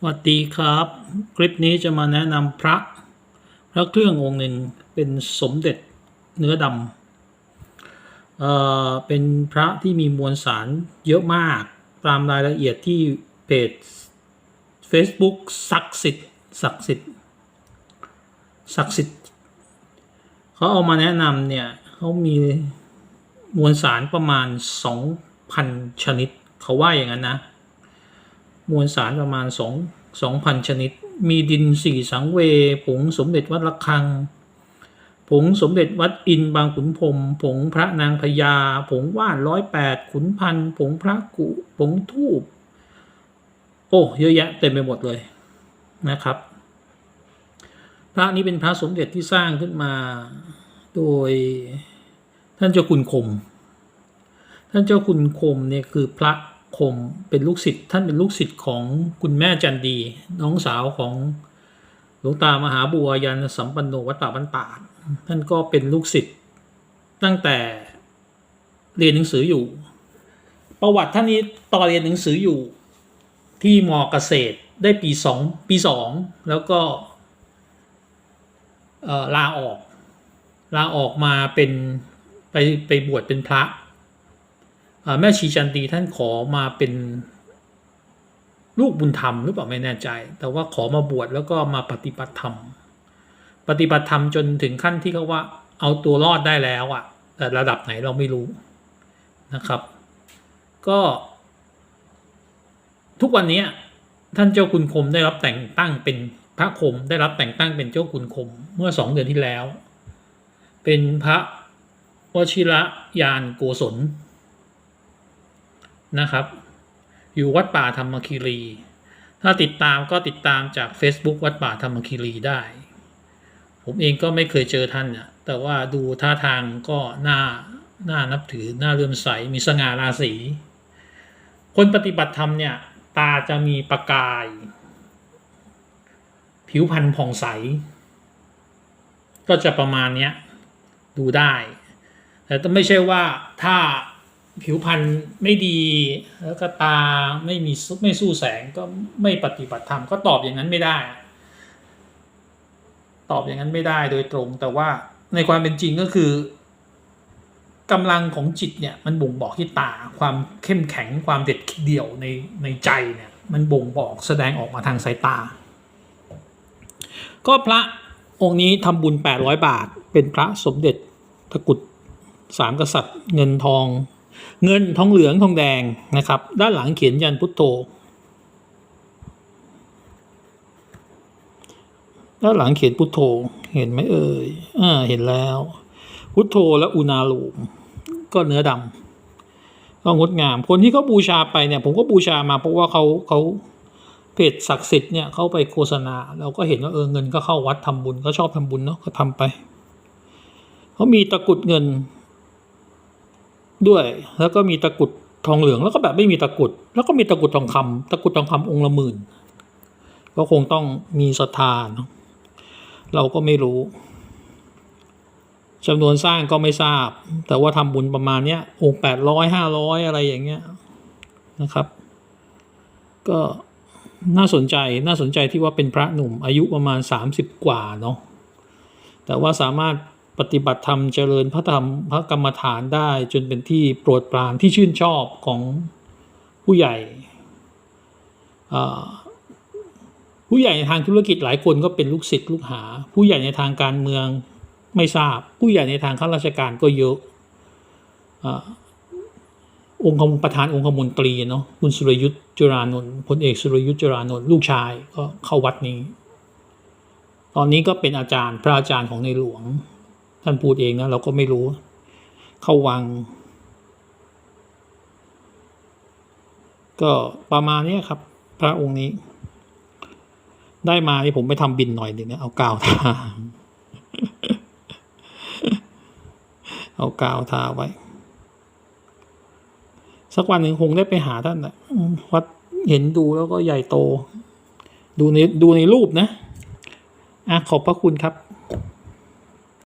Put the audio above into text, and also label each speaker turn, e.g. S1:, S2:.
S1: สวัสดีครับ คลิปนี้จะมาแนะนำพระพระเครื่ององค์หนึ่งเป็นสมเด็จเนื้อดำเอ่อเป็นพระที่มีมวลสารเยอะมากตามรายละเอียดที่เพจ Facebook ศักดิ์สิทธิ์ศักดิ์สิทธิ์ศักดิ์สิทธิ์เขาเอามาแนะนำเนี่ยเขามีมวลสารประมาณ 2,000 ชนิดเขาว่าอย่างนั้นนะ มวลสารประมาณสองสองพันชนิด มีดินสี่สังเว ผงสมเด็จวัดระฆัง ผงสมเด็จวัดอินบางขุนพรมผงพระนางพญา ผงว่านร้อยแปดขุนพัน ผงพระกุ ผงทูบโอ้เยอะแยะเต็มไปหมดเลยนะครับ พระนี้เป็นพระสมเด็จที่สร้างขึ้นมาโดยท่านเจ้าคุณคม ท่านเจ้าคุณคมเนี่ยคือพระ คมเป็นลูกศิษย์ท่านเป็นลูกศิษย์ของคุณแม่จันดี น้องสาวของหลวงตามหาบัวยันสัมปันโนวัดป่าบ้านตาท่านก็เป็นลูกศิษย์ตั้งแต่เรียนหนังสืออยู่ ประวัติท่านนี้ตอนเรียนหนังสืออยู่ที่มอเกษตรได้ปีสองปีสองแล้วก็ลาออกลาออกมาเป็นไปไปบวชเป็นพระ แม่ชีจันดีท่านขอมาเป็นลูกบุญธรรมหรือเปล่าไม่แน่ใจ แต่ว่าขอมาบวชแล้วก็มาปฏิบัติธรรม ปฏิบัติธรรมจนถึงขั้นที่เขาว่าเอาตัวรอดได้แล้วอะแต่ระดับไหนเราไม่รู้นะครับ ก็ ทุกวันนี้ท่านเจ้าคุณคมได้รับแต่งตั้งเป็นพระคมได้รับแต่งตั้งเป็นเจ้าคุณคมเมื่อสองเดือนที่แล้ว เป็นพระวชิระยานโกศล นะครับ อยู่วัดป่าธรรมคีรี ถ้าติดตามก็ติดตามจาก Facebook วัดป่าธรรมคีรีได้ ผมเองก็ไม่เคยเจอท่านน่ะแต่ว่าดูท่าทางก็น่าน่านับถือน่าเลื่อมใสมีสง่าราศีคนปฏิบัติธรรมเนี่ย ตาจะมีประกาย ผิวพรรณผ่องใส ก็จะประมาณเนี้ยดูได้ แต่ต้องไม่ใช่ว่าถ้า ผิวพรรณไม่ดีแล้วก็ตาไม่มีสู้ไม่สู้แสงก็ไม่ปฏิบัติธรรมก็ตอบอย่างนั้นไม่ได้ ตอบอย่างนั้นไม่ได้โดยตรง แต่ว่าในความเป็นจริงก็คือกำลังของจิตเนี่ยมันบ่งบอกที่ตาความเข้มแข็งความเด็ดเดี่ยวในในใจเนี่ยมันบ่งบอกแสดงออกมาทางสายตา ก็พระองค์นี้ทำบุญ 800 บาท เป็นพระสมเด็จตะกุดสามกษัตริย์เงินทอง เงินทองเหลืองทองแดงนะครับ ด้านหลังเขียนยันพุทโธด้านหลังเขียนพุทโธเห็นไหมเอ่ยอ่าเห็นแล้ว พุทโธและอุณาลูมก็เนื้อดำก็งดงาม คนที่เขาบูชาไปเนี่ย ผมก็บูชามาเพราะว่าเขาเขาเพจศักดิ์สิทธิ์เนี่ยเขาไปโฆษณา เราก็เห็นว่าเออเงินก็เข้าวัดทำบุญก็ชอบทำบุญเนาะก็ทำไปเขามีตะกุดเงิน ด้วย แล้วก็มีตะกุดทองเหลืองแล้วก็แบบไม่มีตะกุด แล้วก็มีตะกุดทองคำตะกุดทองคำองค์ละหมื่น ก็คงต้องมีศรัทธาเนาะเราก็ไม่รู้จำนวนสร้างก็ไม่ทราบ แต่ว่าทำบุญประมาณเนี้ยองค์แปดร้อยห้าร้อยอะไรอย่างเงี้ยนะครับ ก็น่าสนใจน่าสนใจที่ว่าเป็นพระหนุ่มอายุประมาณสามสิบกว่าเนาะแต่ว่าสามารถ ปฏิบัติธรรมเจริญพระธรรมพระกรรมฐานได้จนเป็นที่โปรดปรานที่ชื่นชอบของผู้ใหญ่ ผู้ใหญ่ในทางธุรกิจหลายคนก็เป็นลูกศิษย์ลูกหา ผู้ใหญ่ในทางการเมืองไม่ทราบ ผู้ใหญ่ในทางข้าราชการก็เยอะอาองค์คมประธานองค์คมนตรีเนาะคุณสุรยุทธ์จุรานนท์พลเอกสุรยุทธ์จุรานนท์ลูกชายก็เข้าวัดนี้ ตอนนี้ก็เป็นอาจารย์พระอาจารย์ของในหลวง ท่านพูดเองนะเราก็ไม่รู้ เข้าวัง ก็ประมาณนี้ครับ พระองค์นี้ ได้มาที่ผมไปทำบินหน่อยหนึ่งนะเอากาวทาเอากาวทาไว้ สักวันหนึ่งคงได้ไปหาท่านนะวัดเห็นดูแล้วก็ใหญ่โต ดูในดูในรูปนะอะขอบพระคุณครับ